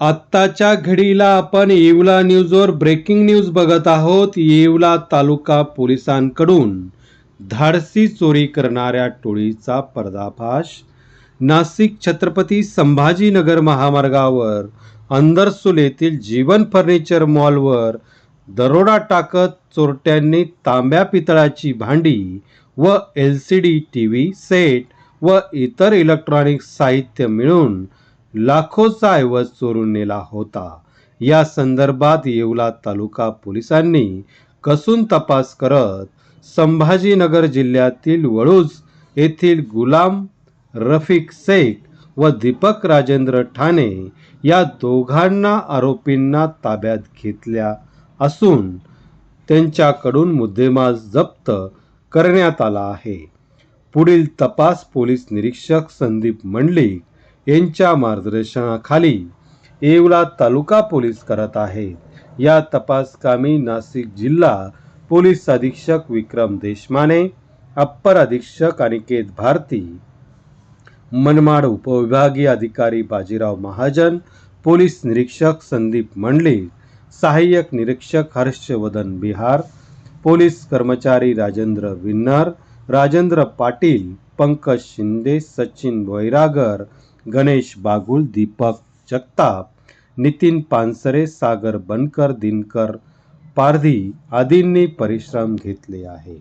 आत्ताच्या घडीला आपण येवला न्यूजवर ब्रेकिंग न्यूज बघत आहोत. येवला तालुका पोलिसांकडून धाडसी चोरी करणाऱ्या टोळीचा पर्दाफाश. नाशिक छत्रपती संभाजीनगर महामार्गावर अंदरसूल येथील जीवन फर्निचर मॉलवर दरोडा टाकत चोरट्यांनी तांब्या पितळाची भांडी व L C D T V set व इतर इलेक्ट्रॉनिक साहित्य मिळून लाखोचा ऐवज चोरून नेला होता. या संदर्भात येवला तालुका पोलिसांनी कसून तपास करत संभाजीनगर जिल्ह्यातील वळूज येथील गुलाम रफिक शेख व दीपक राजेंद्र ठाणे या दोघांना आरोपींना ताब्यात घेतल्या असून त्यांच्याकडून मुद्देमाल जप्त करण्यात आला आहे. पुढील तपास पोलीस निरीक्षक संदीप मंडलिक यांच्या मार्गदर्शनाखाली येवला तालुका पोलीस करत आहेत या तपासकामी नाशिक जिल्हा पोलीस अधीक्षक विक्रम देशमाने अप्पर अधीक्षक अनिकेत भारती मनमाड उपविभागीय अधिकारी बाजीराव महाजन पोलीस निरीक्षक संदीप मंडलिक सहाय्यक निरीक्षक हर्षवर्धन बिहार पोलीस कर्मचारी राजेंद्र विन्नर राजेंद्र पाटील पंकज शिंदे सचिन वैरागर गणेश बागुल दीपक जगताप नितीन पानसरे सागर बनकर दिनकर पारधी आदींनी परिश्रम घेतले आहे.